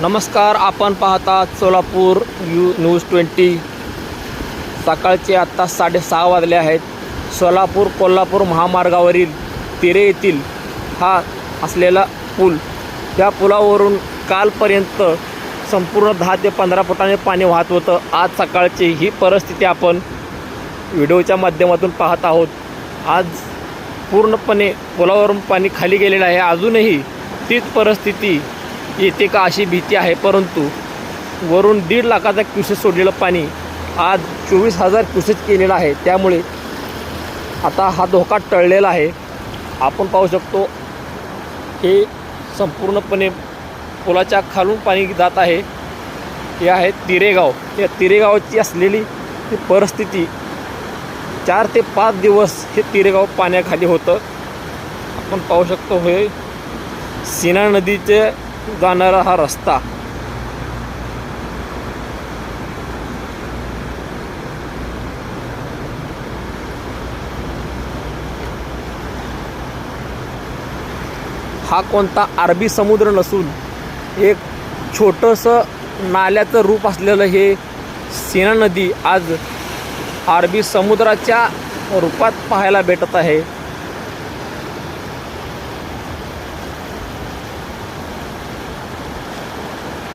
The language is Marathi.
नमस्कार आपण पाहता सोलापूर यू न्यूज ट्वेंटी. सकाळचे आत्ता साडेसहा वाजले आहेत. सोलापूर कोल्हापूर महामार्गावरील तिरे येथील हा असलेला पूल त्या पुलावरून कालपर्यंत संपूर्ण दहा ते पंधरा फुटाने पाणी वाहत होतं. आज सकाळची ही परिस्थिती आपण व्हिडिओच्या माध्यमातून पाहत आहोत. आज पूर्णपणे पुलावरून पाणी खाली गेलेलं आहे. अजूनही तीच परिस्थिती येते का अशी भीती आहे? परंतु वरून दीड लाखाचा क्युसेस सोडलेलं पाणी आज चोवीस हजार क्युसेस केलेलं आहे. त्यामुळे आता हा धोका टळलेला आहे. आपण पाहू शकतो हे संपूर्णपणे पुलाच्या खालून पाणी जात आहे. हे आहे तिरेगाव. या तिरेगावची असलेली ही परिस्थिती चार ते पाच दिवस हे तिरेगाव पाण्याखाली होतं. आपण पाहू शकतो हे सीना नदीचे जाणारा हा रस्ता. हा कोणता अरबी समुद्र नसून एक छोटंसं नाल्याचं रूप असलेलं हे सीना नदी आज अरबी समुद्राच्या रूपात पाहायला भेटत आहे.